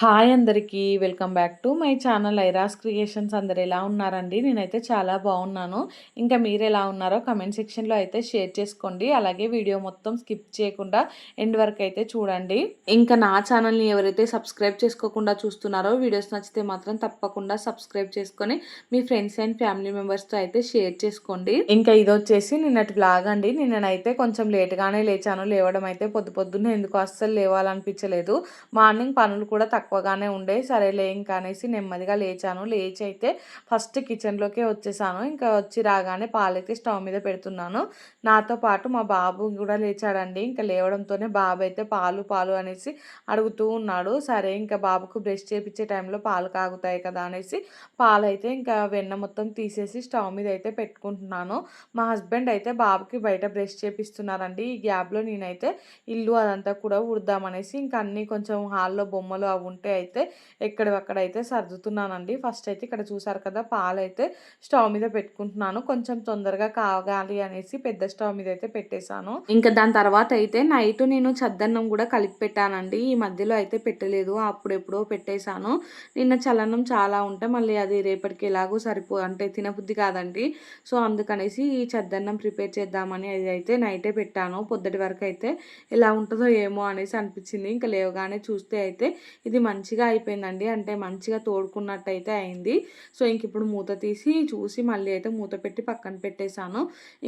Hi అందరికీ welcome back to my channel Airas creations. అందరు ఎలా ఉన్నారండి? నేనైతే చాలా బాగున్నాను. ఇంకా మీరు ఎలా ఉన్నారో కమెంట్ సెక్షన్లో అయితే షేర్ చేసుకోండి. అలాగే వీడియో మొత్తం స్కిప్ చేయకుండా ఎండ్ వరకు అయితే చూడండి. ఇంకా నా ఛానల్ని ఎవరైతే సబ్స్క్రైబ్ చేసుకోకుండా చూస్తున్నారో వీడియోస్ నచ్చితే మాత్రం తప్పకుండా సబ్స్క్రైబ్ చేసుకొని మీ ఫ్రెండ్స్ అండ్ ఫ్యామిలీ మెంబర్స్తో అయితే షేర్ చేసుకోండి. ఇంకా ఇది వచ్చేసి నిన్నటి బ్లాగ్ అండి. నిన్ననైతే కొంచెం లేట్గానే లేచాను. లేవడం అయితే పొద్దు పొద్దున్నే ఎందుకు అస్సలు లేవాలనిపించలేదు. మార్నింగ్ పనులు కూడా తక్కువ తక్కువగానే ఉండే. సరేలే ఇంకా అనేసి నెమ్మదిగా లేచాను. లేచి అయితే ఫస్ట్ కిచెన్లోకే వచ్చేసాను. ఇంకా వచ్చి రాగానే పాలైతే స్టవ్ మీద పెడుతున్నాను. నాతో పాటు మా బాబు కూడా లేచాడండి. ఇంకా లేవడంతోనే బాబు అయితే పాలు పాలు అనేసి అడుగుతూ ఉన్నాడు. సరే ఇంకా బాబుకు బ్రష్ చేపించే టైంలో పాలు కాగుతాయి కదా అనేసి పాలు అయితే ఇంకా వెన్న మొత్తం తీసేసి స్టవ్ మీద అయితే పెట్టుకుంటున్నాను. మా హస్బెండ్ అయితే బాబుకి బయట బ్రష్ చేపిస్తున్నారండి. ఈ గ్యాప్లో నేనైతే ఇల్లు అదంతా కూడా ఉడదామనేసి ఇంకా అన్నీ కొంచెం హాల్లో బొమ్మలు అవి ఉంటే అయితే ఎక్కడక్కడ అయితే సర్దుతున్నానండి. ఫస్ట్ అయితే ఇక్కడ చూసారు కదా పాలు అయితే స్టవ్ మీద పెట్టుకుంటున్నాను. కొంచెం తొందరగా కాగాలి అనేసి పెద్ద స్టవ్ మీద అయితే పెట్టేశాను. ఇంకా దాని తర్వాత అయితే నైట్ నేను చద్దన్నం కూడా కలిపి పెట్టానండి. ఈ మధ్యలో అయితే పెట్టలేదు. అప్పుడెప్పుడో పెట్టేశాను. నిన్న చలనం చాలా ఉంటే మళ్ళీ అది రేపటికి ఎలాగో సరిపో అంటే తినబుద్ధి కాదండి. సో అందుకనేసి ఈ చద్దన్నం ప్రిపేర్ చేద్దామని అది అయితే నైటే పెట్టాను. పొద్దుటి వరకు అయితే ఎలా ఉంటుందో ఏమో అనేసి అనిపించింది. ఇంకా లేవగానే చూస్తే అయితే ఇది మంచిగా అయిపోయిందండి. అంటే మంచిగా తోడుకున్నట్టు అయితే అయింది. సో ఇంక ఇప్పుడు మూత తీసి చూసి మళ్ళీ అయితే మూత పెట్టి పక్కన పెట్టేశాను.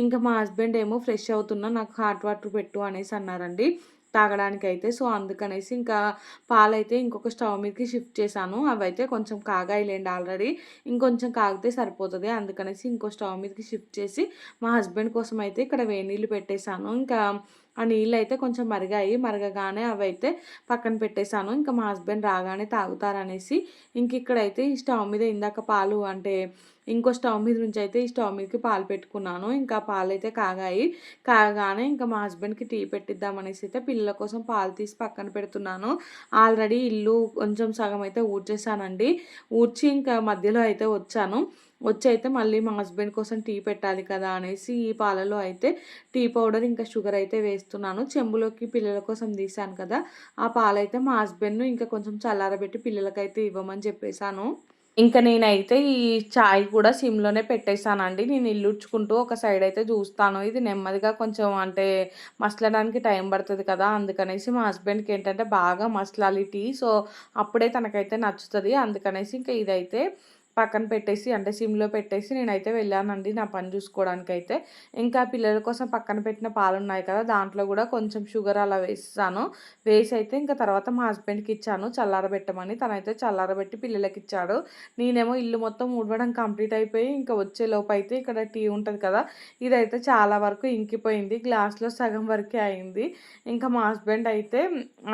ఇంకా మా హస్బెండ్ ఏమో ఫ్రెష్ అవుతున్నా నాకు హాట్ వాటర్ పెట్టు అనేసి అన్నారండి. తాగడానికి అయితే సో అందుకనేసి ఇంకా పాలైతే ఇంకొక స్టవ్ మీదకి షిఫ్ట్ చేశాను. అవైతే కొంచెం కాగాయిలేండి ఆల్రెడీ. ఇంకొంచెం కాగితే సరిపోతుంది. అందుకనేసి ఇంకో స్టవ్ మీదకి షిఫ్ట్ చేసి మా హస్బెండ్ కోసం అయితే ఇక్కడ వేడి నీళ్ళు పెట్టేశాను. ఇంకా ఆ నీళ్ళు అయితే కొంచెం మరిగాయి. మరగగానే అవి అయితే పక్కన పెట్టేశాను. ఇంకా మా హస్బెండ్ రాగానే తాగుతారనేసి ఇంక ఇక్కడైతే ఈ స్టవ్ మీద ఇందాక పాలు అంటే ఇంకో స్టవ్ మీద నుంచి అయితే ఈ స్టవ్ మీదకి పాలు పెట్టుకున్నాను. ఇంకా పాలు అయితే కాగాయి. కాగానే ఇంకా మా హస్బెండ్కి టీ పెట్టిద్దామనేసి అయితే పిల్లల కోసం పాలు తీసి పక్కన పెడుతున్నాను. ఆల్రెడీ ఇల్లు కొంచెం సగం అయితే ఊడ్చేసానండి ఊడ్చి ఇంకా మధ్యలో అయితే వచ్చాను. వచ్చి అయితే మళ్ళీ మా హస్బెండ్ కోసం టీ పెట్టాలి కదా అనేసి ఈ పాలలో అయితే టీ పౌడర్ ఇంకా షుగర్ అయితే వేస్తున్నాను. చెంబులోకి పిల్లల కోసం తీసాను కదా. ఆ పాలైతే మా హస్బెండ్ను ఇంకా కొంచెం చల్లారబెట్టి పిల్లలకైతే ఇవ్వమని చెప్పేశాను. ఇంకా నేనైతే ఈ చాయ్ కూడా సిమ్లోనే పెట్టేశానండి. నేను ఇల్లుడ్చుకుంటూ ఒక సైడ్ అయితే చూస్తాను. ఇది నెమ్మదిగా కొంచెం అంటే మసలడానికి టైం పడుతుంది కదా. అందుకనేసి మా హస్బెండ్కి ఏంటంటే బాగా మసలాలి టీ. సో అప్పుడే తనకైతే నచ్చుతుంది. అందుకనేసి ఇంకా ఇదైతే పక్కన పెట్టేసి అంటే సిమ్లో పెట్టేసి నేనైతే వెళ్ళానండి నా పని చూసుకోవడానికి అయితే ఇంకా పిల్లల కోసం పక్కన పెట్టిన పాలు ఉన్నాయి కదా దాంట్లో కూడా కొంచెం షుగర్ అలా వేసాను వేసి అయితే ఇంకా తర్వాత మా హస్బెండ్కి ఇచ్చాను చల్లారబెట్టమని. తనైతే చల్లారబెట్టి పిల్లలకి ఇచ్చాడు నేనేమో ఇల్లు మొత్తం ఊడవడం కంప్లీట్ అయిపోయి ఇంకా వచ్చే లోపు అయితే ఇక్కడ టీ ఉంటుంది కదా ఇదైతే చాలా వరకు ఇంకిపోయింది. గ్లాస్లో సగం వరకే అయింది. ఇంకా మా హస్బెండ్ అయితే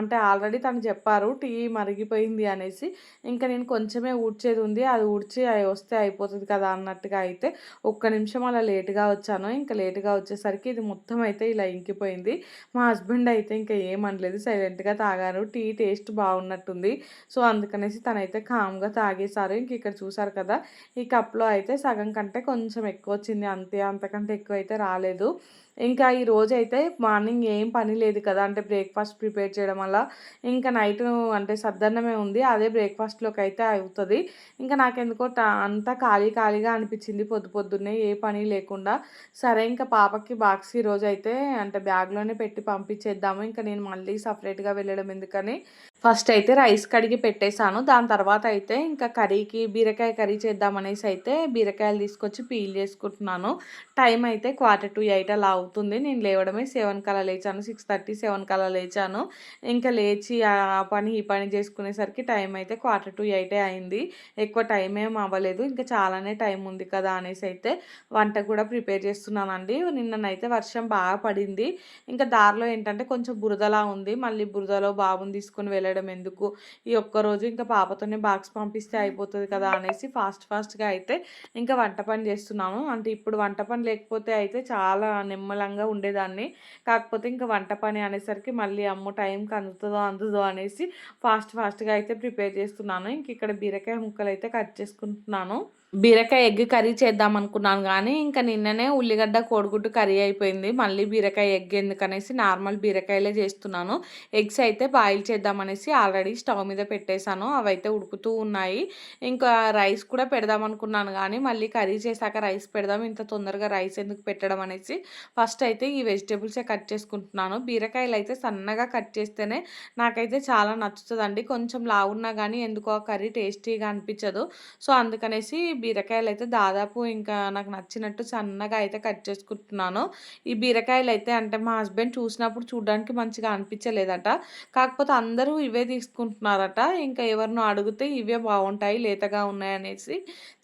అంటే ఆల్రెడీ తను చెప్పారు టీ మరిగిపోయింది అనేసి. ఇంకా నేను కొంచెమే ఊడ్చేది ఉంది అది ఊడ్చి వచ్చి వస్తే అయిపోతుంది కదా అన్నట్టుగా అయితే ఒక్క నిమిషం అలా లేట్గా వచ్చాను. ఇంకా లేటుగా వచ్చేసరికి ఇది మొత్తం అయితే ఇలా ఇంకిపోయింది. మా హస్బెండ్ అయితే ఇంకా ఏమనలేదు సైలెంట్గా తాగారు. టీ టేస్ట్ బాగున్నట్టుంది. సో అందుకనేసి తనైతే కామ్గా తాగేశారు. ఇంక ఇక్కడ చూసారు కదా ఈ కప్లో అయితే సగం కంటే కొంచెం ఎక్కువ వచ్చింది అంతే అంతకంటే ఎక్కువ అయితే రాలేదు. ఇంకా ఈ రోజు అయితే మార్నింగ్ ఏం పని లేదు కదా అంటే బ్రేక్ఫాస్ట్ ప్రిపేర్ చేయడం వల్ల. ఇంకా నైట్ అంటే సద్దన్నమే ఉంది అదే బ్రేక్ఫాస్ట్లోకి అయితే అవుతుంది. ఇంకా నాకెందుకో అంతా ఖాళీ ఖాళీగా అనిపించింది పొద్దు పొద్దున్నే ఏ పని లేకుండా. సరే ఇంకా పాపకి బాక్స్ ఈరోజు అయితే అంటే బ్యాగ్లోనే పెట్టి పంపించేద్దాము ఇంకా నేను మళ్ళీ సపరేట్గా వెళ్ళడం ఎందుకని ఫస్ట్ అయితే రైస్ కడిగి పెట్టేశాను. దాని తర్వాత అయితే ఇంకా కర్రీకి బీరకాయ కర్రీ చేద్దామనేసి అయితే బీరకాయలు తీసుకొచ్చి పీల్ చేసుకుంటున్నాను. టైం అయితే క్వార్టర్ టు ఎయిట్ అలా అవుతుంది. నేను లేవడమే సెవెన్ కల్లా లేచాను. సిక్స్ థర్టీ సెవెన్ కల్లా లేచాను. ఇంకా లేచి ఆ పని ఈ పని చేసుకునేసరికి టైం అయితే క్వార్టర్ టు ఎయిటే అయింది. ఎక్కువ టైం ఏం అవ్వలేదు. ఇంకా చాలానే టైం ఉంది కదా అనేసి అయితే వంట కూడా ప్రిపేర్ చేస్తున్నానండి. నిన్ననైతే వర్షం బాగా పడింది. ఇంకా దారిలో ఏంటంటే కొంచెం బురదలా ఉంది. మళ్ళీ బురదలో బాబుని తీసుకుని వెళ్ళడం ఎందుకు? ఈ ఒక్కరోజు ఇంకా పాపతోనే బాక్స్ పంపిస్తే అయిపోతుంది కదా అనేసి ఫాస్ట్ ఫాస్ట్గా అయితే ఇంకా వంట పని చేస్తున్నాను. అంటే ఇప్పుడు వంట పని లేకపోతే అయితే చాలా నిమ్మలంగా ఉండేదాన్ని. కాకపోతే ఇంకా వంట పని అనేసరికి మళ్ళీ అమ్మ టైంకి అందుతుందో అందుదో అనేసి ఫాస్ట్ ఫాస్ట్గా అయితే ప్రిపేర్ చేస్తున్నాను. ఇంక ఇక్కడ బీరకాయ ముక్కలు అయితే కట్ చేసుకుంటున్నాను. బీరకాయ ఎగ్ కర్రీ చేద్దాం అనుకున్నాను కానీ ఇంకా నిన్ననే ఉల్లిగడ్డ కోడిగుడ్డు కర్రీ అయిపోయింది. మళ్ళీ బీరకాయ ఎగ్ ఎందుకనేసి నార్మల్ బీరకాయలే చేస్తున్నాను. ఎగ్స్ అయితే బాయిల్ చేద్దామనేసి ఆల్రెడీ స్టవ్ మీద పెట్టేశాను. అవి అయితే ఉడుకుతూ ఉన్నాయి. ఇంకా రైస్ కూడా పెడదాం అనుకున్నాను కానీ మళ్ళీ కర్రీ చేశాక రైస్ పెడదాం. ఇంత తొందరగా రైస్ ఎందుకు పెట్టడం అనేసి ఫస్ట్ అయితే ఈ వెజిటేబుల్సే కట్ చేసుకుంటున్నాను. బీరకాయలు అయితే సన్నగా కట్ చేస్తేనే నాకైతే చాలా నచ్చుతుందండి. కొంచెం లావున్నా కానీ ఎందుకో కర్రీ టేస్టీగా అనిపించదు. సో అందుకనేసి బీరకాయలు అయితే దాదాపు ఇంకా నాకు నచ్చినట్టు సన్నగా అయితే కట్ చేసుకుంటున్నాను. ఈ బీరకాయలు అయితే అంటే మా హస్బెండ్ చూసినప్పుడు చూడడానికి మంచిగా అనిపించలేదట. కాకపోతే అందరూ ఇవే తీసుకుంటున్నారట. ఇంకా ఎవరినో అడిగితే ఇవే బాగుంటాయి లేతగా ఉన్నాయనేసి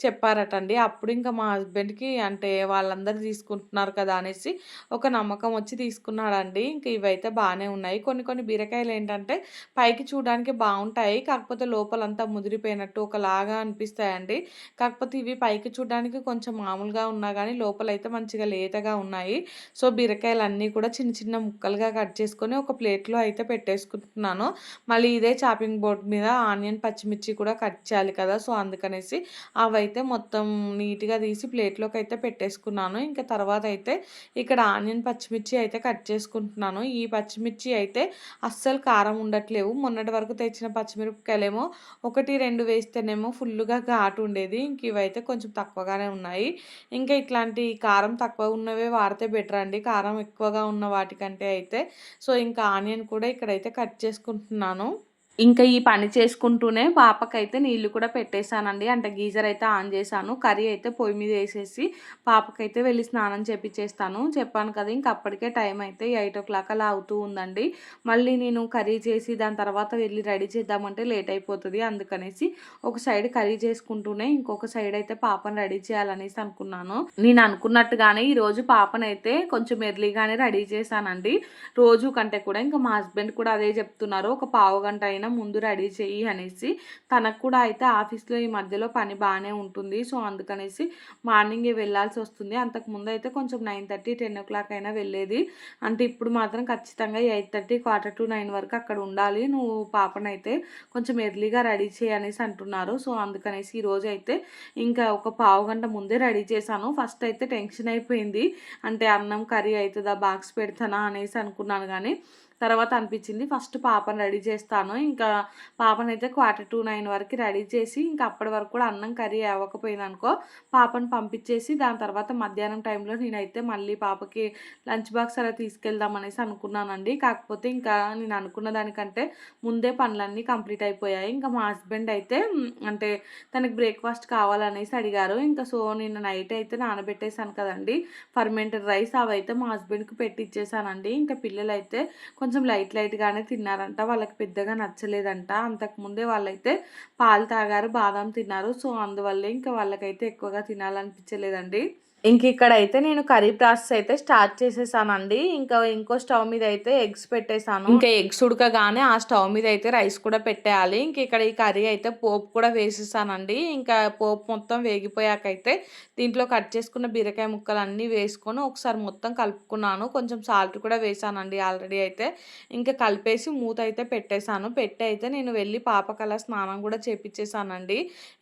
చెప్పారట అండి అప్పుడు ఇంకా మా హస్బెండ్కి అంటే వాళ్ళందరూ తీసుకుంటున్నారు కదా అనేసి ఒక నమ్మకం వచ్చి తీసుకున్నాడండి. ఇంకా ఇవైతే బాగానే ఉన్నాయి. కొన్ని కొన్ని బీరకాయలు ఏంటంటే పైకి చూడడానికి బాగుంటాయి. కాకపోతే లోపలంతా ముదిరిపోయినట్టు ఒకలాగా అనిపిస్తాయండి. కాకపోతే కాకపోతే ఇవి పైకి చూడడానికి కొంచెం మామూలుగా ఉన్నా కానీ లోపలైతే మంచిగా లేతగా ఉన్నాయి. సో బీరకాయలు అన్నీ కూడా చిన్న చిన్న ముక్కలుగా కట్ చేసుకొని ఒక ప్లేట్లో అయితే పెట్టేసుకుంటున్నాను. మళ్ళీ ఇదే చాపింగ్ బోర్డ్ మీద ఆనియన్ పచ్చిమిర్చి కూడా కట్ చేయాలి కదా! సో అందుకనేసి అవైతే మొత్తం నీట్గా తీసి ప్లేట్లోకి అయితే పెట్టేసుకున్నాను. ఇంకా తర్వాత అయితే ఇక్కడ ఆనియన్ పచ్చిమిర్చి అయితే కట్ చేసుకుంటున్నాను. ఈ పచ్చిమిర్చి అయితే అస్సలు కారం ఉండట్లేవు. మొన్నటి వరకు తెచ్చిన పచ్చిమిరపకాయలేమో ఒకటి రెండు వేస్తేనేమో ఫుల్గా ఘాటు ఉండేది. ఇంక ఇవైతే కొంచెం తక్కువగానే ఉన్నాయి. ఇంకా ఇట్లాంటి కారం తక్కువ ఉన్నవే వాడితే బెటర్ అండి. కారం ఎక్కువగా ఉన్న వాటికంటే అయితే. సో ఇంకా ఆనియన్ కూడా ఇక్కడైతే కట్ చేసుకుంటున్నాను. ఇంకా ఈ పని చేసుకుంటూనే పాపకైతే నీళ్ళు కూడా పెట్టేశానండి. అంటే గీజర్ అయితే ఆన్ చేశాను కర్రీ అయితే పొయ్యి మీద వేసేసి పాపకైతే వెళ్ళి స్నానం చేపించేస్తాను చెప్పాను కదా ఇంక అప్పటికే టైం అయితే ఎయిట్ ఓ క్లాక్ అలా అవుతూ ఉందండి. మళ్ళీ నేను కర్రీ చేసి దాని తర్వాత వెళ్ళి రెడీ చేద్దామంటే లేట్ అయిపోతుంది. అందుకనేసి ఒక సైడ్ కర్రీ చేసుకుంటూనే ఇంకొక సైడ్ అయితే పాపను రెడీ చేయాలనేసి అనుకున్నాను. నేను అనుకున్నట్టుగానే ఈరోజు పాపనైతే కొంచెం ఎర్లీగానే రెడీ చేశానండి. రోజు కంటే కూడా ఇంకా మా హస్బెండ్ కూడా అదే చెప్తున్నారు. ఒక పావు గంట అయినా ముందు రెడీ చెయ్యి అనేసి తనకు కూడా అయితే ఆఫీస్లో ఈ మధ్యలో పని బాగానే ఉంటుంది. సో అందుకనేసి మార్నింగే వెళ్ళాల్సి వస్తుంది. అంతకుముందు అయితే కొంచెం nine thirty ten o'clock అయినా వెళ్ళేది. అంటే ఇప్పుడు మాత్రం ఖచ్చితంగా eight thirty quarter to nine వరకు అక్కడ ఉండాలి. నువ్వు పాపనైతే కొంచెం ఎర్లీగా రెడీ చేయి అనేసి అంటున్నారు. సో అందుకనేసి ఈరోజు అయితే ఇంకా ఒక పావు గంట ముందే రెడీ చేశాను. ఫస్ట్ అయితే టెన్షన్ అయిపోయింది. అంటే అన్నం కర్రీ అవుతుందా బాక్స్ పెడతానా అనేసి అనుకున్నాను. కానీ తర్వాత అనిపించింది. ఫస్ట్ పాపను రెడీ చేస్తాను. ఇంకా పాపనైతే క్వార్టర్ టు నైన్ వరకు రెడీ చేసి ఇంకా అప్పటి వరకు కూడా అన్నం కర్రీ అవ్వకపోయింది అనుకో పాపను పంపించేసి దాని తర్వాత మధ్యాహ్నం టైంలో నేనైతే మళ్ళీ పాపకి లంచ్ బాక్స్ అలా తీసుకెళ్దాం అనేసి అనుకున్నానండి. కాకపోతే ఇంకా నేను అనుకున్న దానికంటే ముందే పనులన్నీ కంప్లీట్ అయిపోయాయి. ఇంకా మా హస్బెండ్ అయితే అంటే తనకి బ్రేక్ఫాస్ట్ కావాలనేసి అడిగారు. ఇంకా సో నేను నైట్ అయితే నానబెట్టేశాను కదండి. ఫర్మెంటెడ్ రైస్ అవైతే మా హస్బెండ్కి పెట్టి ఇచ్చేసానండి ఇంకా పిల్లలైతే కొంచెం కొంచెం లైట్ లైట్గానే తిన్నారంట. వాళ్ళకి పెద్దగా నచ్చలేదంట. అంతకుముందే వాళ్ళైతే పాలు తాగారు బాదం తిన్నారు. సో అందువల్లే ఇంకా వాళ్ళకైతే ఎక్కువగా తినాలనిపించలేదండి. ఇంక ఇక్కడైతే నేను కర్రీ ప్రాసెస్ అయితే స్టార్ట్ చేసేసానండి. ఇంకా ఇంకో స్టవ్ మీద అయితే ఎగ్స్ పెట్టేశాను ఇంకా ఎగ్స్ ఉడకగానే ఆ స్టవ్ మీద అయితే రైస్ కూడా పెట్టేయాలి. ఇంక ఇక్కడ ఈ కర్రీ అయితే పోపు కూడా వేసేసానండి. ఇంకా పోపు మొత్తం వేగిపోయాకైతే దీంట్లో కట్ చేసుకున్న బీరకాయ ముక్కలు అన్నీ వేసుకొని ఒకసారి మొత్తం కలుపుకున్నాను. కొంచెం సాల్ట్ కూడా వేసానండి ఆల్రెడీ అయితే. ఇంకా కలిపేసి మూత అయితే పెట్టేశాను పెట్టి అయితే నేను వెళ్ళి పాపకల స్నానం కూడా చేపించేసానండి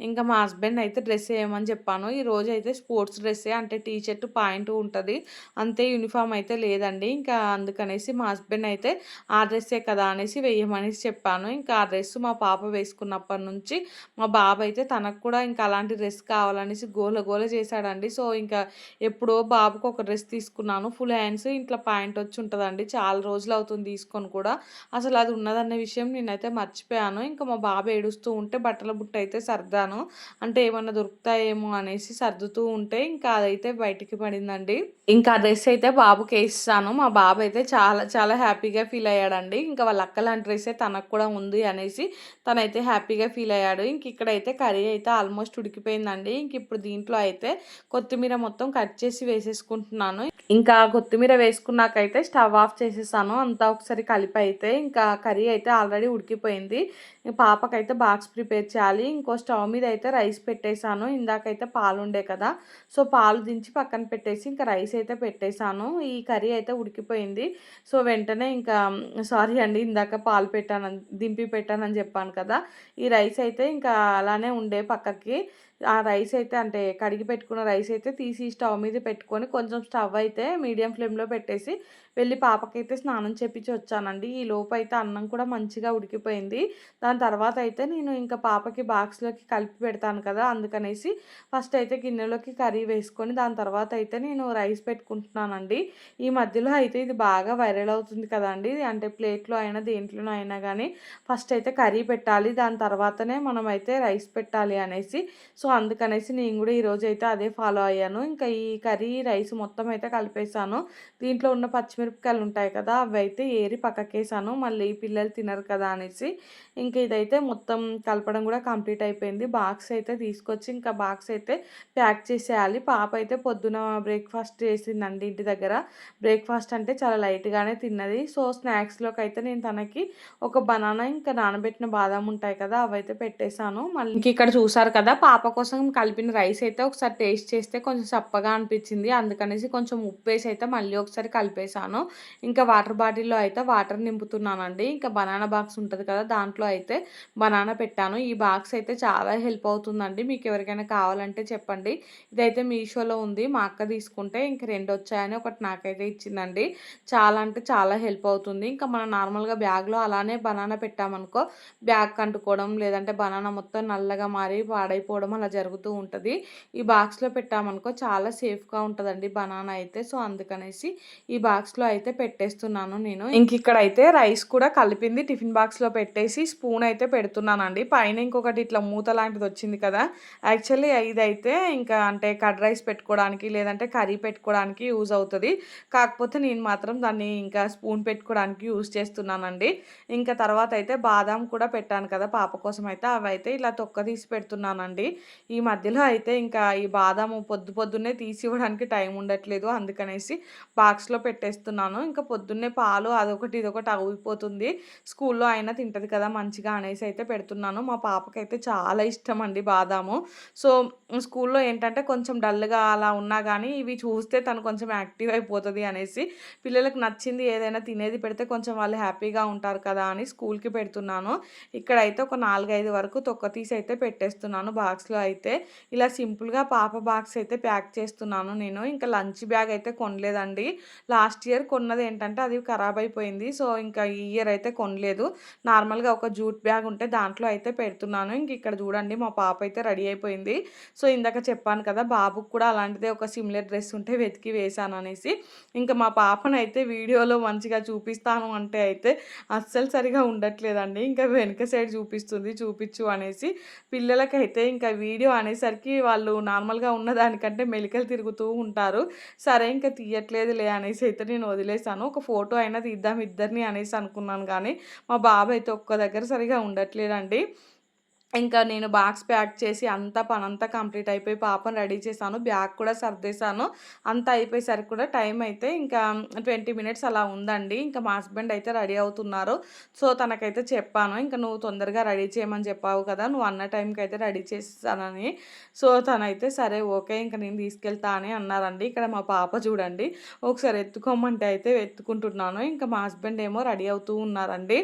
ఇంకా మా హస్బెండ్ అయితే డ్రెస్ వేయమని చెప్పాను. ఈ రోజు అయితే స్పోర్ట్స్ డ్రెస్సే అంటే టీ షర్ట్ పాయింట్ ఉంటుంది. అంతే యూనిఫామ్ అయితే లేదండి. ఇంకా అందుకనేసి మా హస్బెండ్ అయితే ఆ డ్రెస్సే కదా అనేసి వేయమనేసి చెప్పాను. ఇంకా ఆ డ్రెస్ మా పాప వేసుకున్నప్పటి నుంచి మా బాబు అయితే తనకు కూడా ఇంకా అలాంటి డ్రెస్ కావాలనేసి గోల గోల చేశాడండి. సో ఇంకా ఎప్పుడో బాబుకు ఒక డ్రెస్ తీసుకున్నాను. ఫుల్ హ్యాండ్స్ ఇంట్లో పాయింట్ వచ్చి ఉంటుందండి. చాలా రోజులు అవుతుంది తీసుకొని కూడా. అసలు అది ఉన్నదన్న విషయం నేనైతే మర్చిపోయాను. ఇంకా మా బాబు ఏడుస్తూ ఉంటే బట్టల బుట్ట అయితే సర్దాను. అంటే ఏమన్నా దొరుకుతాయేమో అనేసి సర్దుతూ ఉంటే ఇంకా అదైతే అయితే బయటికి పడిందండి. ఇంకా డ్రెస్ అయితే బాబుకి వేస్తాను మా బాబు అయితే చాలా చాలా హ్యాపీగా ఫీల్ అయ్యాడండి. ఇంకా వాళ్ళ అక్క లాంటి డ్రెస్సే తనకు కూడా ఉంది అనేసి తనైతే హ్యాపీగా ఫీల్ అయ్యాడు. ఇంక ఇక్కడైతే కర్రీ అయితే ఆల్మోస్ట్ ఉడికిపోయిందండి. ఇంక ఇప్పుడు దీంట్లో అయితే కొత్తిమీర మొత్తం కట్ చేసి వేసేసుకుంటున్నాను. ఇంకా కొత్తిమీర వేసుకున్నాకైతే స్టవ్ ఆఫ్ చేసేసాను. అంతా ఒకసారి కలిపి అయితే ఇంకా కర్రీ అయితే ఆల్రెడీ ఉడికిపోయింది. పాపకైతే బాక్స్ ప్రిపేర్ చేయాలి. ఇంకో స్టవ్ మీద అయితే రైస్ పెట్టేశాను ఇందాకైతే పాలు ఉండే కదా. సో పాలు దించి పక్కన పెట్టేసి ఇంకా రైస్ అయితే పెట్టేశాను. ఈ కర్రీ అయితే ఉడికిపోయింది. సో వెంటనే ఇంకా సారీ అండి ఇందాక పాలు పెట్టాను దింపి పెట్టానని చెప్పాను కదా. ఈ రైస్ అయితే ఇంకా అలానే ఉండే పక్కకి. ఆ రైస్ అయితే అంటే కడిగి పెట్టుకున్న రైస్ అయితే తీసి స్టవ్ మీద పెట్టుకొని కొంచెం స్టవ్ అయితే మీడియం ఫ్లేమ్లో పెట్టేసి వెళ్ళి పాపకైతే స్నానం చేపించి వచ్చానండి. ఈ లోపు అయితే అన్నం కూడా మంచిగా ఉడికిపోయింది. దాని తర్వాత అయితే నేను ఇంకా పాపకి బాక్స్లోకి కలిపి పెడతాను కదా అందుకనేసి ఫస్ట్ అయితే గిన్నెలోకి కర్రీ వేసుకొని దాని తర్వాత అయితే నేను రైస్ పెట్టుకుంటున్నానండి. ఈ మధ్యలో అయితే ఇది బాగా వైరల్ అవుతుంది కదండి. అంటే ప్లేట్లో అయినా దేంట్లోనో అయినా కానీ ఫస్ట్ అయితే కర్రీ పెట్టాలి. దాని తర్వాతనే మనం అయితే రైస్ పెట్టాలి అనేసి. సో అందుకనేసి నేను కూడా ఈరోజు అయితే అదే ఫాలో అయ్యాను. ఇంకా ఈ కర్రీ రైస్ మొత్తం అయితే కలిపేసాను దీంట్లో ఉన్న మిరపకాయలు ఉంటాయి కదా అవి అయితే ఏరి పక్కకేసాను. మళ్ళీ పిల్లలు తినరు కదా అనేసి ఇంకా ఇదైతే మొత్తం కలపడం కూడా కంప్లీట్ అయిపోయింది. బాక్స్ అయితే తీసుకొచ్చి ఇంకా బాక్స్ అయితే ప్యాక్ చేసేయాలి. పాప అయితే పొద్దున బ్రేక్ఫాస్ట్ చేసిందండి ఇంటి దగ్గర. బ్రేక్ఫాస్ట్ అంటే చాలా లైట్గానే తిన్నది. సో స్నాక్స్లోకి అయితే నేను తనకి ఒక బనానా ఇంకా నానబెట్టిన బాదం ఉంటాయి కదా అవైతే పెట్టేశాను. మళ్ళీ ఇక్కడ చూసారు కదా పాప కోసం కలిపిన రైస్ అయితే ఒకసారి టేస్ట్ చేస్తే కొంచెం చప్పగా అనిపించింది. అందుకనేసి కొంచెం ఉప్పు వేసి అయితే మళ్ళీ ఒకసారి కలిపేసాను ఇంకా వాటర్ బాటిల్లో అయితే వాటర్ నింపుతున్నానండి. ఇంకా బనానా బాక్స్ ఉంటుంది కదా దాంట్లో అయితే బనానా పెట్టాను. ఈ బాక్స్ అయితే చాలా హెల్ప్ అవుతుందండి. మీకు ఎవరికైనా కావాలంటే చెప్పండి. ఇదైతే మీషోలో ఉంది. మా అక్క తీసుకుంటే ఇంక రెండు వచ్చాయని ఒకటి నాకైతే ఇచ్చిందండి. చాలా అంటే చాలా హెల్ప్ అవుతుంది. ఇంకా మనం నార్మల్గా బ్యాగ్లో అలానే బనానా పెట్టామనుకో బ్యాగ్ కంటుకోవడం లేదంటే బనానా మొత్తం నల్లగా మారి పాడైపోవడం అలా జరుగుతూ ఉంటుంది. ఈ బాక్స్లో పెట్టామనుకో చాలా సేఫ్గా ఉంటుందండి బనానా అయితే. సో అందుకనేసి ఈ బాక్స్లో అయితే పెట్టేస్తున్నాను నేను. ఇంక ఇక్కడ అయితే రైస్ కూడా కలిపింది టిఫిన్ బాక్స్లో పెట్టేసి స్పూన్ అయితే పెడుతున్నానండి. పైన ఇంకొకటి ఇట్లా మూత లాంటిది వచ్చింది కదా యాక్చువల్లీ ఇదైతే ఇంకా అంటే కర్డ్ రైస్ పెట్టుకోవడానికి లేదంటే కర్రీ పెట్టుకోవడానికి యూజ్ అవుతుంది. కాకపోతే నేను మాత్రం దాన్ని ఇంకా స్పూన్ పెట్టుకోవడానికి యూజ్ చేస్తున్నానండి. ఇంకా తర్వాత అయితే బాదాం కూడా పెట్టాను కదా పాప కోసం అయితే అవి అయితే ఇలా తొక్క తీసి పెడుతున్నానండి. ఈ మధ్యలో అయితే ఇంకా ఈ బాదాము పొద్దు పొద్దున్నే తీసి ఇవ్వడానికి టైం ఉండట్లేదు అందుకనేసి బాక్స్లో పెట్టేస్తున్నాను ఇంకా పొద్దున్నే పాలు అదొకటి ఇదొకటి అవిపోతుంది స్కూల్లో అయినా తింటుంది కదా మంచిగా అనేసి అయితే పెడుతున్నాను. మా పాపకైతే చాలా ఇష్టం అండి బాదాము. సో స్కూల్లో ఏంటంటే కొంచెం డల్గా అలా ఉన్నా కానీ ఇవి చూస్తే తను కొంచెం యాక్టివ్ అయిపోతుంది అనేసి పిల్లలకు నచ్చింది ఏదైనా తినేది పెడితే కొంచెం వాళ్ళు హ్యాపీగా ఉంటారు కదా అని స్కూల్కి పెడుతున్నాను. ఇక్కడైతే ఒక నాలుగైదు వరకు తొక్క తీసి అయితే పెట్టేస్తున్నాను బాక్స్లో అయితే. ఇలా సింపుల్గా పాప బాక్స్ అయితే ప్యాక్ చేస్తున్నాను నేను. ఇంకా లంచ్ బ్యాగ్ అయితే కొనలేదండి. లాస్ట్ ఇయర్ కొన్నది ఏంటంటే అది ఖరాబ్ అయిపోయింది. సో ఇంకా ఈ ఇయర్ అయితే కొనలేదు. నార్మల్గా ఒక జూట్ బ్యాగ్ ఉంటే దాంట్లో అయితే పెడుతున్నాను. ఇంక ఇక్కడ చూడండి మా పాప అయితే రెడీ అయిపోయింది. సో ఇందాక చెప్పాను కదా బాబుకు కూడా అలాంటిదే ఒక సిమిలర్ డ్రెస్ ఉంటే వెతికి వేశాను అనేసి. ఇంకా మా పాపనైతే వీడియోలో మంచిగా చూపిస్తాను అంటే అయితే అస్సలు సరిగా ఉండట్లేదండి. ఇంకా వెనుక సైడ్ చూపిస్తుంది చూపించు అనేసి. పిల్లలకైతే ఇంకా వీడియో అనేసరికి వాళ్ళు నార్మల్గా ఉన్నదానికంటే మెలికలు తిరుగుతూ ఉంటారు. సరే ఇంకా తీయట్లేదులే అనేసి అయితే నేను వదిలేసాను ఒక ఫోటో అయినా తీద్దాం ఇద్దరిని అనేసి అనుకున్నాను కానీ మా బాబు అయితే ఒక్క దగ్గర సరిగా ఉండట్లేదండి. ఇంకా నేను బాక్స్ ప్యాక్ చేసి అంతా పనంతా కంప్లీట్ అయిపోయి పాపను రెడీ చేశాను. బ్యాగ్ కూడా సర్దేశాను. అంతా అయిపోయేసరికి కూడా టైం అయితే ఇంకా ట్వంటీ మినిట్స్ అలా ఉందండి. ఇంకా మా హస్బెండ్ అయితే రెడీ అవుతున్నారు. సో తనకైతే చెప్పాను. ఇంకా నువ్వు తొందరగా రెడీ చేయమని చెప్పావు కదా నువ్వు అన్న టైంకి అయితే రెడీ చేస్తానని సో తనైతే సరే ఓకే ఇంకా నేను తీసుకెళ్తా అని అన్నారండి. ఇక్కడ మా పాప చూడండి. ఒకసారి ఎత్తుకోమంటే అయితే ఎత్తుకుంటున్నాను ఇంకా మా హస్బెండ్ ఏమో రెడీ అవుతూ ఉన్నారండి.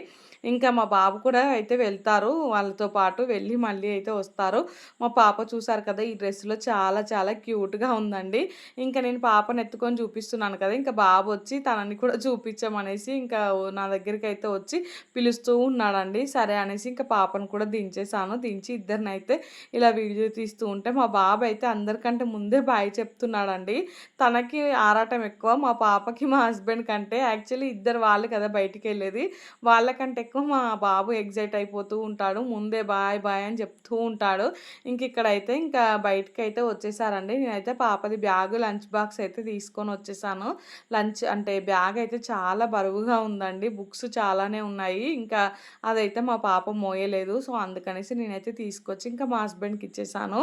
ఇంకా మా బాబు కూడా అయితే వెళ్తారు. వాళ్ళతో పాటు వెళ్ళి మళ్ళీ అయితే వస్తారు. మా పాప చూసారు కదా ఈ డ్రెస్లో చాలా చాలా క్యూట్గా ఉందండి. ఇంకా నేను పాపను ఎత్తుకొని చూపిస్తున్నాను కదా ఇంకా బాబు వచ్చి తనని కూడా చూపించమనేసి ఇంకా నా దగ్గరికి అయితే వచ్చి పిలుస్తూ ఉన్నాడండి. సరే అనేసి ఇంకా పాపను కూడా దించేసాను దించి ఇద్దరిని అయితే ఇలా వీడియో తీస్తూ ఉంటే మా బాబు అయితే అందరికంటే ముందే బాయ్ చెప్తున్నాడండి. తనకి ఆరాటం ఎక్కువ మా పాపకి మా హస్బెండ్ కంటే. యాక్చువల్లీ ఇద్దరు వాళ్ళు కదా బయటికి వెళ్ళేది. వాళ్ళకంటే ఎక్కువ మా బాబు ఎగ్జైట్ అయిపోతూ ఉంటాడు. ముందే బాయ్ బాయ్ అని చెప్తూ ఉంటాడు. ఇంక ఇక్కడైతే ఇంకా బయటకి అయితే వచ్చేసారండి. నేనైతే పాపది బ్యాగ్ లంచ్ బాక్స్ అయితే తీసుకొని వచ్చేసాను. లంచ్ అంటే బ్యాగ్ అయితే చాలా బరువుగా ఉందండి. బుక్స్ చాలానే ఉన్నాయి. ఇంకా అదైతే మా పాప మోయలేదు. సో అందుకనేసి నేనైతే తీసుకొచ్చి ఇంకా మా హస్బెండ్కి ఇచ్చేసాను.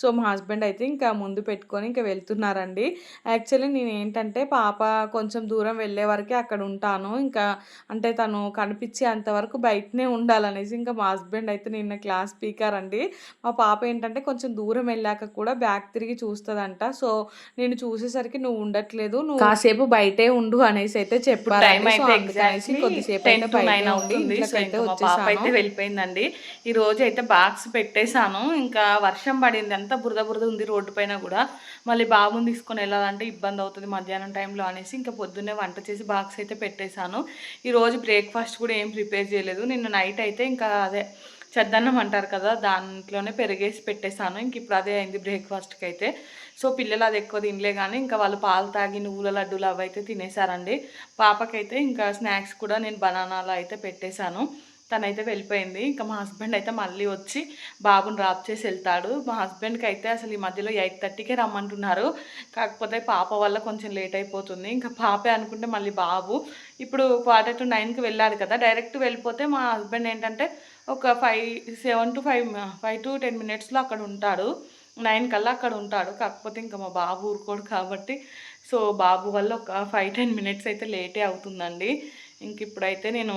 సో మా హస్బెండ్ అయితే ఇంకా ముందు పెట్టుకొని ఇంకా వెళ్తున్నారండి. యాక్చువల్లీ నేను ఏంటంటే పాప కొంచెం దూరం వెళ్ళే వరకే అక్కడ ఉంటాను. ఇంకా అంటే తను కనిపించే అంతవరకు బయటనే ఉండాలనేసి ఇంకా మా హస్బెండ్ అయితే నిన్న క్లాస్ స్పీకర్ అండి. మా పాప ఏంటంటే కొంచెం దూరం వెళ్ళాక కూడా బ్యాక్ తిరిగి చూస్తుందంట. సో నేను చూసేసరికి నువ్వు ఉండట్లేదు నువ్వు కాసేపు బయటే ఉండు అనేసి అయితే చెప్పారు టైం అయితే కొద్దిసేపు టెన్ అయితే టు బయటే నైన్ ఉండి అవుతుంది. సో ఇంట్లోకి అయితే ఇంకా మా పాప అయితే వచ్చేసాను. వెళ్ళిపోయిందండి. ఈ రోజు అయితే బాక్స్ పెట్టేశాను. ఇంకా వర్షం పడింది. అంతా బురద బురద ఉంది రోడ్డు పైన కూడా. మళ్ళీ బాబుని తీసుకొని వెళ్ళాలంటే ఇబ్బంది అవుతుంది మధ్యాహ్నం టైంలో అనేసి ఇంకా పొద్దున్నే వంట చేసి బాక్స్ అయితే పెట్టేశాను. ఈ రోజు బ్రేక్ఫాస్ట్ కూడా ఏం ప్రిపేర్ చేయలేదు. నిన్న నైట్ అయితే ఇంకా అదే చెద్దన్నం అంటారు కదా దాంట్లోనే పెరిగేసి పెట్టేశాను. ఇంక ఇప్పుడు అదే అయింది బ్రేక్ఫాస్ట్కి అయితే సో పిల్లలు అది ఎక్కువ తినలే కానీ ఇంకా వాళ్ళు పాలు తాగి నువ్వుల లడ్డూలు అవి అయితే తినేసారండి పాపకైతే ఇంకా స్నాక్స్ కూడా నేను బనానాలు అయితే పెట్టేశాను. తనైతే వెళ్ళిపోయింది. ఇంకా మా హస్బెండ్ అయితే మళ్ళీ వచ్చి బాబుని డ్రాప్ చేసి వెళ్తాడు. మా హస్బెండ్కి అయితే అసలు ఈ మధ్యలో ఎయిట్ థర్టీకే రమ్మంటున్నారు. కాకపోతే పాప వల్ల కొంచెం లేట్ అయిపోతుంది. ఇంకా పాపే అనుకుంటే మళ్ళీ బాబు. ఇప్పుడు క్వార్టర్ టు నైన్కి వెళ్ళాలి కదా. డైరెక్ట్ వెళ్ళిపోతే మా హస్బెండ్ ఏంటంటే ఒక five seven to five five to ten మినిట్స్లో అక్కడ ఉంటాడు. నైన్ కల్లా అక్కడ ఉంటాడు. కాకపోతే ఇంకా మా బాబు ఊరుకోడు కాబట్టి. సో బాబు వల్ల ఒక ఫైవ్ టెన్ మినిట్స్ అయితే లేటే అవుతుందండి. ఇంక ఇప్పుడైతే నేను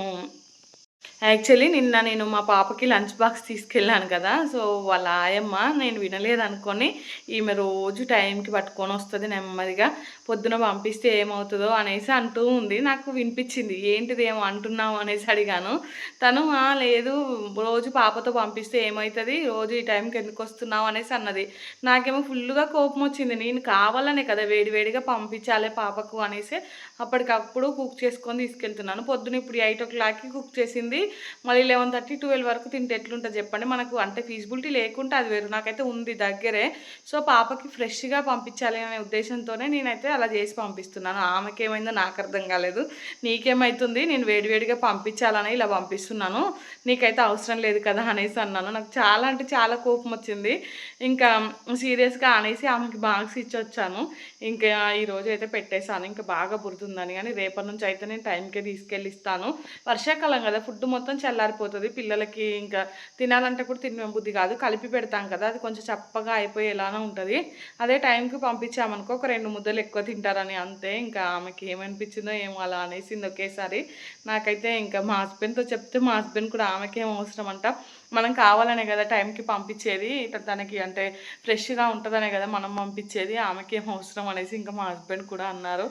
యాక్చువల్లీ నిన్న నేను మా పాపకి లంచ్ బాక్స్ తీసుకెళ్ళాను కదా సో వాళ్ళ ఆయమ్మ నేను వినలేదు అనుకొని ఈమె రోజు టైంకి పట్టుకొని వస్తుంది నెమ్మదిగా. పొద్దున పంపిస్తే ఏమవుతుందో అనేసి అంటూ ఉంది. నాకు వినిపించింది ఏంటిది ఏమో అంటున్నావు? అనేసి అడిగాను. తను లేదు రోజు పాపతో పంపిస్తే ఏమవుతుంది? రోజు ఈ టైంకి ఎందుకు వస్తున్నావు? అనేసి అన్నది. నాకేమో ఫుల్గా కోపం వచ్చింది. నేను కావాలనే కదా వేడివేడిగా పంపించాలి పాపకు అనేసి అప్పటికప్పుడు కుక్ చేసుకొని తీసుకెళ్తున్నాను. పొద్దున ఇప్పుడు ఎయిట్ ఓ క్లాక్కి కుక్ చేసింది. మళ్ళీ లెవెన్ థర్టీ ట్వెల్వ్ వరకు తింటే ఎట్లుంటుంది చెప్పండి? మనకు అంటే ఫీజిబిలిటీ లేకుంటే అది వేరు. నాకైతే ఉంది దగ్గరే. సో పాపకి ఫ్రెష్గా పంపించాలి అనే ఉద్దేశంతోనే నేనైతే అలా చేసి పంపిస్తున్నాను. ఆమెకి ఏమైందో నాకు అర్థం కాలేదు. నీకేమైతుంది? నేను వేడివేడిగా పంపించాలని ఇలా పంపిస్తున్నాను. నీకైతే అవసరం లేదు కదా అనేసి అన్నాను. నాకు చాలా అంటే చాలా కోపం వచ్చింది. ఇంకా సీరియస్గా అనేసి ఆమెకి బాక్స్ ఇచ్చి వచ్చాను ఇంకా ఈరోజు అయితే పెట్టేశాను. ఇంకా బాగా పుడుతుందని కానీ రేపటి నుంచి అయితే నేను టైంకే తీసుకెళ్ళి ఇస్తాను. వర్షాకాలం కదా. ఫుడ్ మొత్తం చల్లారిపోతుంది. పిల్లలకి ఇంకా తినాలంటే కూడా తినే బుద్ధి కాదు. కలిపి పెడతాం కదా. అది కొంచెం చప్పగా అయిపోయి ఎలానో ఉంటుంది. అదే టైంకి పంపించామనుకో ఒక రెండు ముద్దలు ఎక్కువ తింటారని అంతే. ఇంకా ఆమెకి ఏమనిపించిందో ఏమో అలా అనేసింది ఒకేసారి. నాకైతే ఇంకా మా హస్బెండ్తో చెప్తే మా హస్బెండ్ కూడా ఆమెకేం అవసరం అంట మనం కావాలనే కదా టైంకి పంపించేది. తనకి అంటే ఫ్రెష్గా ఉంటుందనే కదా మనం పంపించేది. ఆమెకేం అవసరం అనేసి ఇంకా మా హస్బెండ్ కూడా అన్నారు.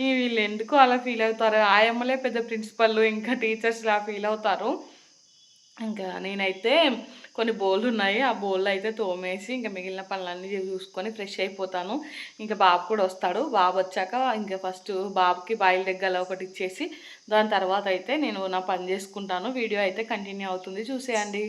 ఈ వీళ్ళు ఎందుకు అలా ఫీల్ అవుతారు? ఆయమ్మలే పెద్ద ప్రిన్సిపల్ ఇంకా టీచర్స్ ఇలా ఫీల్ అవుతారు. ఇంకా నేనైతే కొన్ని బోళ్ళు ఉన్నాయి. ఆ బోళ్ళు అయితే తోమేసి ఇంకా మిగిలిన పనులన్నీ చూసుకొని ఫ్రెష్ అయిపోతాను. ఇంకా బాబు కూడా వస్తాడు. బాబు వచ్చాక ఇంకా ఫస్ట్ బాబుకి బాయిల్ దగ్గర ఒకటి ఇచ్చేసి దాని తర్వాత అయితే నేను నా పని చేసుకుంటాను. వీడియో అయితే కంటిన్యూ అవుతుంది. చూసేయండి.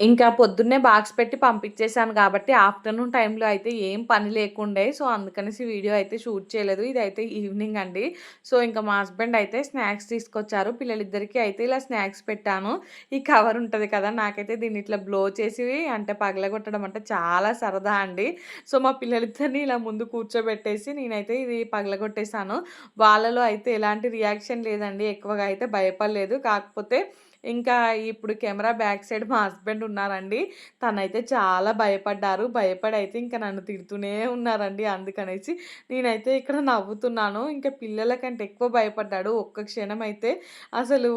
ఇంకా పొద్దున్నే బాక్స్ పెట్టి పంపించేశాను కాబట్టి ఆఫ్టర్నూన్ టైంలో అయితే ఏం పని లేకుండే. సో అందుకనేసి వీడియో అయితే షూట్ చేయలేదు. ఇది అయితే ఈవినింగ్ అండి. సో ఇంకా మా హస్బెండ్ అయితే స్నాక్స్ తీసుకొచ్చారు. పిల్లలిద్దరికీ అయితే ఇలా స్నాక్స్ పెట్టాను. ఈ కవర్ ఉంటుంది కదా నాకైతే దీన్ని ఇట్లా బ్లో చేసి అంటే పగలగొట్టడం అంటే చాలా సరదా అండి. సో మా పిల్లలిద్దరిని ఇలా ముందు కూర్చోబెట్టేసి నేనైతే ఇది పగలగొట్టేశాను. వాళ్ళలో అయితే ఎలాంటి రియాక్షన్ లేదండి. ఎక్కువగా అయితే భయపడలేదు. కాకపోతే ఇంకా ఇప్పుడు కెమెరా బ్యాక్ సైడ్ మా హస్బెండ్ ఉన్నారండి. తనైతే చాలా భయపడ్డారు. భయపడి అయితే ఇంకా నన్ను తిడుతూనే ఉన్నారండి అందుకనేసి. నేనైతే ఇక్కడ నవ్వుతున్నాను. ఇంకా పిల్లల కంటే ఎక్కువ భయపడ్డాడు. ఒక్క క్షణం అయితే అసలు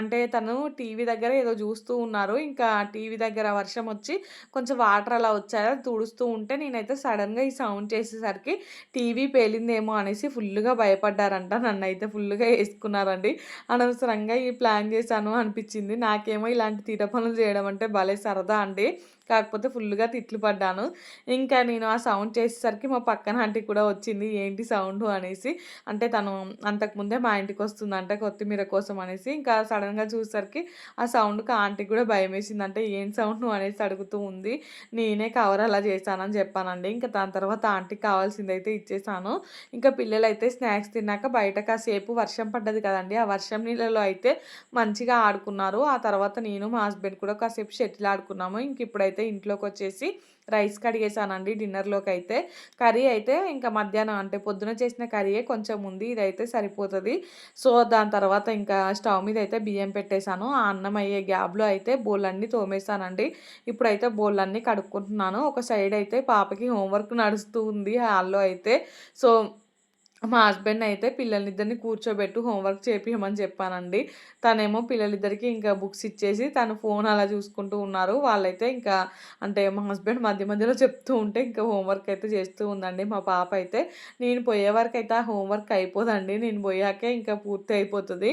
అంటే తను టీవీ దగ్గర ఏదో చూస్తూ ఉన్నారు. ఇంకా టీవీ దగ్గర వర్షం వచ్చి కొంచెం వాటర్ అలా వచ్చాయో తుడుస్తూ ఉంటే నేనైతే సడన్గా ఈ సౌండ్ చేసేసరికి టీవీ పేలిందేమో అనేసి ఫుల్గా భయపడ్డారంట. నన్ను అయితే ఫుల్గా వేసుకున్నారండి అనవసరంగా ఈ ప్లాన్ చేశాను అనిపించింది నాకేమో ఇలాంటి తీట పనులు చేయడం అంటే భలే సరదా అండి. కాకపోతే ఫుల్గా తిట్లు పడ్డాను. ఇంకా నేను ఆ సౌండ్ చేసేసరికి మా పక్కన ఆంటీ కూడా వచ్చింది ఏంటి సౌండ్? అనేసి. అంటే తను అంతకుముందే మా ఇంటికి వస్తుందంట కొత్తిమీర కోసం అనేసి. ఇంకా సడన్గా చూసేసరికి ఆ సౌండ్కి ఆంటీ కూడా భయం వేసింది అంటే ఏం సౌండ్? అనేసి అడుగుతూ ఉంది. నేనే కవర్ అలా చేశానని చెప్పానండి. ఇంకా దాని తర్వాత ఆంటీకి కావాల్సింది అయితే ఇచ్చేసాను. ఇంకా పిల్లలు అయితే స్నాక్స్ తిన్నాక బయట కాసేపు వర్షం పడ్డది కదండి. ఆ వర్షం నీళ్ళలో అయితే మంచిగా ఆడుకున్నారు. ఆ తర్వాత నేను మా హస్బెండ్ కూడా కాసేపు షటిల్ ఆడుకున్నాము. ఇంక ఇప్పుడైతే ఇంట్లోకి వచ్చేసి రైస్ కడిగేసానండి డిన్నర్లోకి అయితే కర్రీ అయితే ఇంకా మధ్యాహ్నం అంటే పొద్దున చేసిన కర్రీయే కొంచెం ఉంది ఇదైతే సరిపోతుంది. సో దాని తర్వాత ఇంకా స్టవ్ మీద అయితే బియ్యం పెట్టేశాను. ఆ అన్నం అయ్యే గ్యాప్లో అయితే బోళ్ళన్నీ తోమేశానండి. ఇప్పుడైతే బోళ్ళన్నీ కడుక్కుంటున్నాను. ఒక సైడ్ అయితే పాపకి హోంవర్క్ నడుస్తూ ఉంది హాల్లో అయితే. సో మా హస్బెండ్ అయితే పిల్లలిద్దరిని కూర్చోబెట్టు హోంవర్క్ చేపించమని చెప్పానండి. తనేమో పిల్లలిద్దరికీ ఇంకా బుక్స్ ఇచ్చేసి తను ఫోన్ అలా చూసుకుంటూ ఉన్నారు. వాళ్ళైతే ఇంకా అంటే మా హస్బెండ్ మధ్య మధ్యలో చెప్తూ ఉంటే ఇంకా హోంవర్క్ అయితే చేస్తూ ఉందండి మా పాప అయితే. నేను పోయే వరకైతే ఆ హోంవర్క్ అయిపోదండి. నేను పోయాకే ఇంకా పూర్తి అయిపోతుంది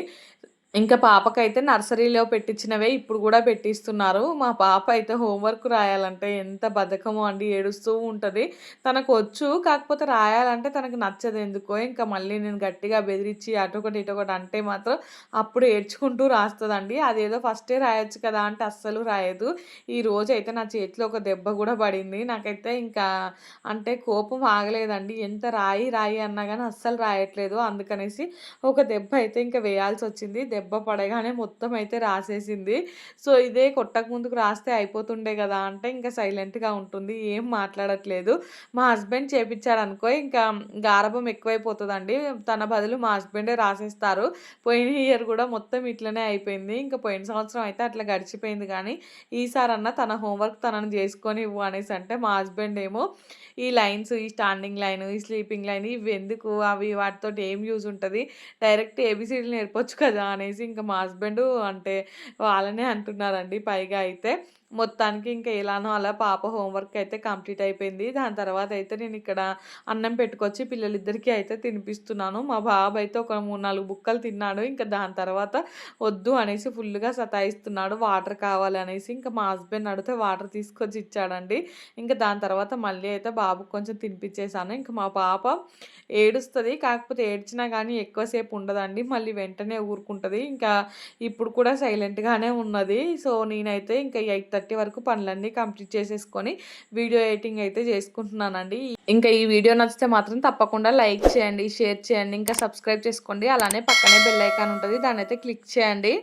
ఇంకా పాపకైతే నర్సరీలో పెట్టించినవే ఇప్పుడు కూడా పెట్టిస్తున్నారు. మా పాప అయితే హోంవర్క్ రాయాలంటే ఎంత బద్ధకమో అండి ఏడుస్తూ ఉంటుంది తనకు వచ్చు కాకపోతే రాయాలంటే తనకు నచ్చదు ఎందుకో. ఇంకా మళ్ళీ నేను గట్టిగా బెదిరించి అటొకటి ఇటొకటి అంటే మాత్రం అప్పుడు ఏడ్చుకుంటూ రాస్తుందండి అదేదో ఫస్టే రాయొచ్చు కదా అంటే అస్సలు రాయదు. ఈ రోజైతే నా చేతిలో ఒక దెబ్బ కూడా పడింది. నాకైతే ఇంకా అంటే కోపం ఆగలేదండి. ఎంత రాయి రాయి అన్నా కానీ అస్సలు రాయట్లేదు. అందుకనేసి ఒక దెబ్బ అయితే ఇంకా వేయాల్సొచ్చింది. దెబ్బ దెబ్బ పడగానే మొత్తం అయితే రాసేసింది. సో, ఇదే కొట్టక ముందుకు రాస్తే అయిపోతుండే కదా అంటే ఇంకా సైలెంట్‌గా ఉంటుంది. ఏం మాట్లాడట్లేదు. మా హస్బెండ్ చేపిచ్చాడనుకో ఇంకా గారభం ఎక్కువైపోతుందండి తన బదులు మా హస్బెండే రాసేస్తారు. పోయిన ఇయర్ కూడా మొత్తం ఇట్లనే అయిపోయింది. ఇంకా పోయిన సంవత్సరం అయితే అట్లా గడిచిపోయింది కానీ ఈసారన్నా తన హోంవర్క్ తనను చేసుకొని ఇవ్వు అనేసి అంటే మా హస్బెండ్ ఏమో ఈ లైన్స్, ఈ స్టాండింగ్ లైన్, ఈ స్లీపింగ్ లైన్ ఇవి ఎందుకు అవి వాటితోటి ఏం యూజ్ ఉంటుంది డైరెక్ట్ ఏబిసిడీలు నేర్పొచ్చు కదా! అనేసి ఇంకా మా హస్బెండు అంటే వాళ్ళనే అంటున్నారండి పైగా అయితే. మొత్తానికి ఇంకా ఎలానో అలా పాప హోంవర్క్ అయితే కంప్లీట్ అయిపోయింది. దాని తర్వాత అయితే నేను ఇక్కడ అన్నం పెట్టుకొచ్చి పిల్లలిద్దరికీ అయితే తినిపిస్తున్నాను. మా బాబు అయితే ఒక 3, 4 బుక్కలు తిన్నాడు. ఇంకా దాని తర్వాత వద్దు అనేసి ఫుల్గా సతాయిస్తున్నాడు. వాటర్ కావాలనేసి ఇంకా మా హస్బెండ్ అడిగితే వాటర్ తీసుకొచ్చి ఇచ్చాడండి. ఇంకా దాని తర్వాత మళ్ళీ అయితే బాబు కొంచెం తినిపించేసాను ఇంకా మా పాప ఏడుస్తుంది కాకపోతే ఏడ్చినా కానీ ఎక్కువసేపు ఉండదండి. మళ్ళీ వెంటనే ఊరుకుంటుంది ఇంకా ఇప్పుడు కూడా సైలెంట్‌గానే ఉన్నది. సో, నేనైతే ఇంకా ఎయిట్ థర్టీ వరకు పనులన్నీ కంప్లీట్ చేసేసుకొని వీడియో ఎడిటింగ్ అయితే చేసుకుంటున్నానండి. ఇంకా ఈ వీడియో నచ్చితే మాత్రం తప్పకుండా లైక్ చేయండి, షేర్ చేయండి, ఇంకా సబ్స్క్రైబ్ చేసుకోండి. అలానే పక్కనే బెల్ ఐకాన్ దాన్ని అయితే క్లిక్ చేయండి.